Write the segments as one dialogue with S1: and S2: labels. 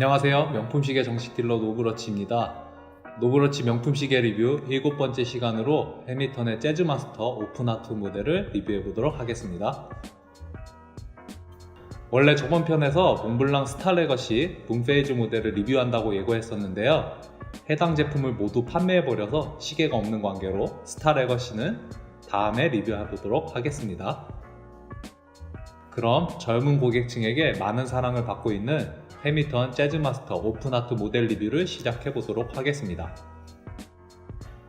S1: 안녕하세요. 명품시계 정식 딜러 노브러치입니다. 노브러치 명품시계 리뷰 일곱 번째 시간으로 해미턴의 재즈마스터 오픈하트 모델을 리뷰해 보도록 하겠습니다. 원래 저번 편에서 몽블랑 스타레거시 붐페이즈 모델을 리뷰한다고 예고했었는데요. 해당 제품을 모두 판매해버려서 시계가 없는 관계로 스타레거시는 다음에 리뷰해 보도록 하겠습니다. 그럼 젊은 고객층에게 많은 사랑을 받고 있는 해미턴 재즈마스터 오픈하트 모델 리뷰를 시작해 보도록 하겠습니다.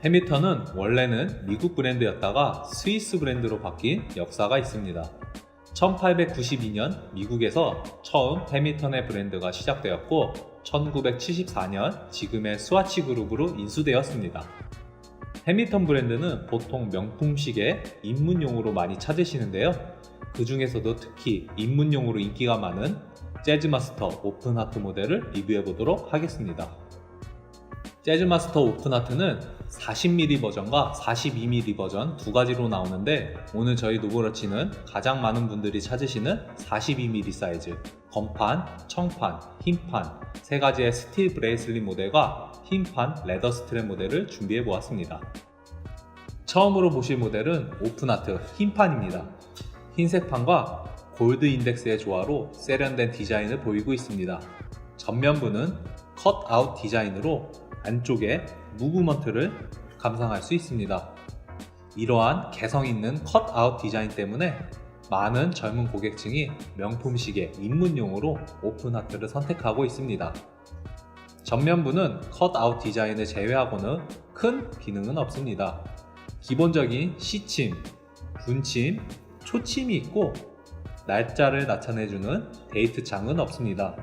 S1: 해미턴은 원래는 미국 브랜드였다가 스위스 브랜드로 바뀐 역사가 있습니다. 1892년 미국에서 처음 해미턴의 브랜드가 시작되었고 1974년 지금의 스와치 그룹으로 인수되었습니다. 해미턴 브랜드는 보통 명품 시계 입문용으로 많이 찾으시는데요. 그 중에서도 특히 입문용으로 인기가 많은 재즈마스터 오픈하트 모델을 리뷰해 보도록 하겠습니다. 재즈마스터 오픈하트는 40mm 버전과 42mm 버전 두 가지로 나오는데 오늘 저희 노브러치는 가장 많은 분들이 찾으시는 42mm 사이즈 검판, 청판, 흰판 세 가지의 스틸 브레이슬릿 모델과 흰판 레더 스트랩 모델을 준비해 보았습니다. 처음으로 보실 모델은 오픈하트 흰판입니다. 흰색 판과 골드 인덱스의 조화로 세련된 디자인을 보이고 있습니다. 전면부는 컷아웃 디자인으로 안쪽에 무브먼트를 감상할 수 있습니다. 이러한 개성 있는 컷아웃 디자인 때문에 많은 젊은 고객층이 명품 시계 입문용으로 오픈하트를 선택하고 있습니다. 전면부는 컷아웃 디자인을 제외하고는 큰 기능은 없습니다. 기본적인 시침, 분침, 초침이 있고 날짜를 나타내주는 데이트 창은 없습니다.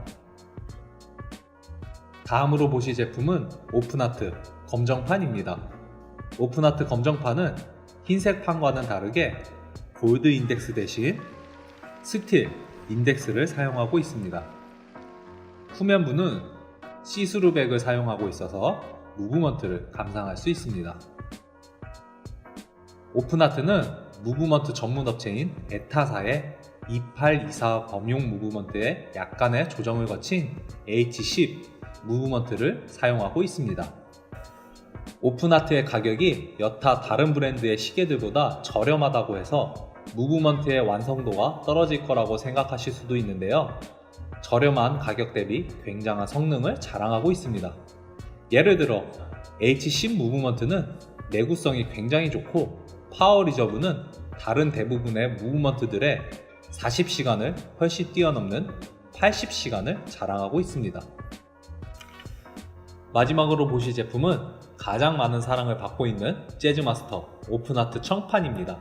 S1: 다음으로 보실 제품은 오픈하트 검정판입니다. 오픈하트 검정판은 흰색 판과는 다르게 골드 인덱스 대신 스틸 인덱스를 사용하고 있습니다. 후면부는 시스루 백을 사용하고 있어서 무브먼트를 감상할 수 있습니다. 오픈하트는 무브먼트 전문 업체인 에타사의 2824 범용 무브먼트에 약간의 조정을 거친 H10 무브먼트를 사용하고 있습니다. 오픈하트의 가격이 여타 다른 브랜드의 시계들보다 저렴하다고 해서 무브먼트의 완성도가 떨어질 거라고 생각하실 수도 있는데요. 저렴한 가격 대비 굉장한 성능을 자랑하고 있습니다. 예를 들어 H10 무브먼트는 내구성이 굉장히 좋고 파워 리저브는 다른 대부분의 무브먼트들의 40시간을 훨씬 뛰어넘는 80시간을 자랑하고 있습니다. 마지막으로 보실 제품은 가장 많은 사랑을 받고 있는 재즈마스터 오픈하트 청판입니다.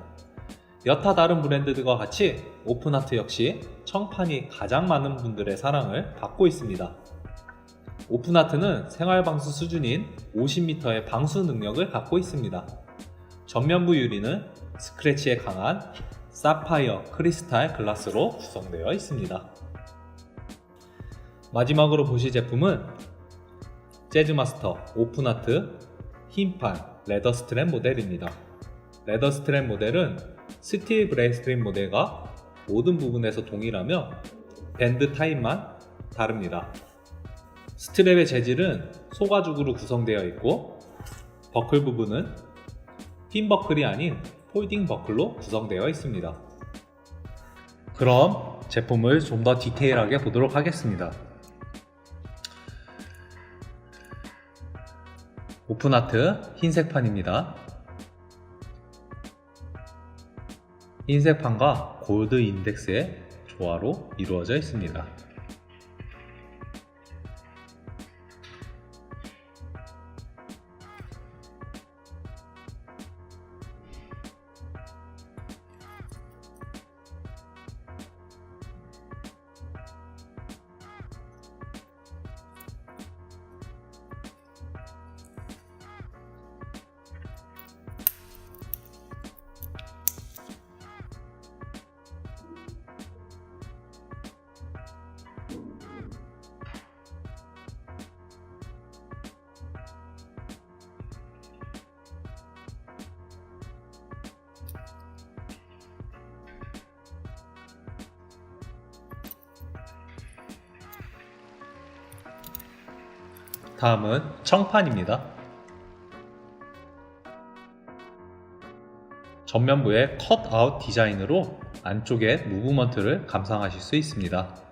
S1: 여타 다른 브랜드들과 같이 오픈하트 역시 청판이 가장 많은 분들의 사랑을 받고 있습니다. 오픈하트는 생활방수 수준인 50m의 방수 능력을 갖고 있습니다. 전면부 유리는 스크래치에 강한 사파이어 크리스탈 글라스로 구성되어 있습니다. 마지막으로 보실 제품은 재즈마스터 오픈하트 흰판 레더 스트랩 모델입니다. 레더 스트랩 모델은 스틸 브레이스트랩 모델과 모든 부분에서 동일하며 밴드 타입만 다릅니다. 스트랩의 재질은 소가죽으로 구성되어 있고 버클 부분은 핀 버클이 아닌 폴딩 버클로 구성되어 있습니다. 그럼 제품을 좀 더 디테일하게 보도록 하겠습니다. 오픈하트 흰색 판입니다. 흰색 판과 골드 인덱스의 조화로 이루어져 있습니다. 다음은 청판입니다. 전면부의 컷아웃 디자인으로 안쪽에 무브먼트를 감상하실 수 있습니다.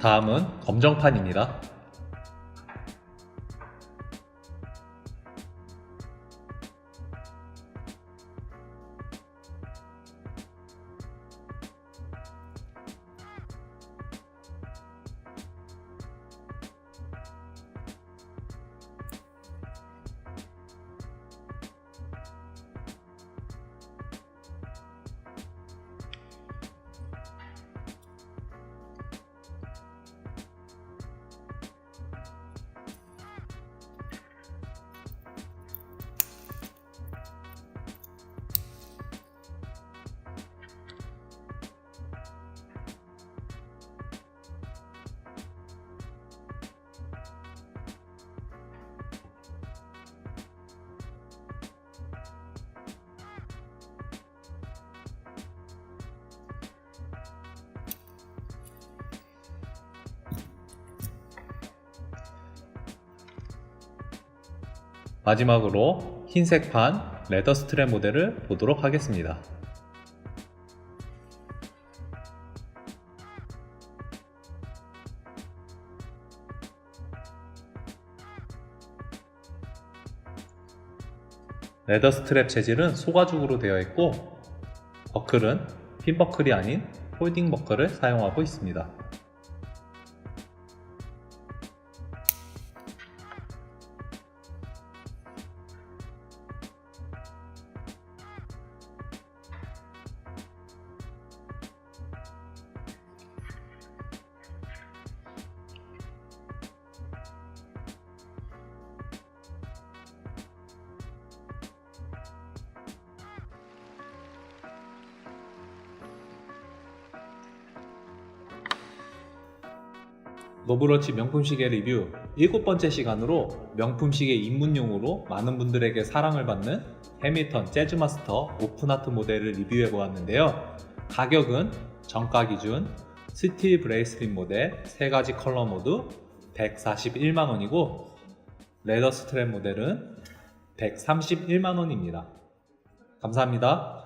S1: 다음은 검정판입니다. 마지막으로 흰색 판 레더 스트랩 모델을 보도록 하겠습니다. 레더 스트랩 재질은 소가죽으로 되어 있고 버클은 핀 버클이 아닌 폴딩 버클을 사용하고 있습니다. 노브러치 명품 시계 리뷰 일곱 번째 시간으로 명품 시계 입문용으로 많은 분들에게 사랑을 받는 해밀턴 재즈마스터 오픈하트 모델을 리뷰해 보았는데요. 가격은 정가 기준 스틸 브레이스릿 모델 3가지 컬러 모드 141만원이고 레더 스트랩 모델은 131만원입니다. 감사합니다.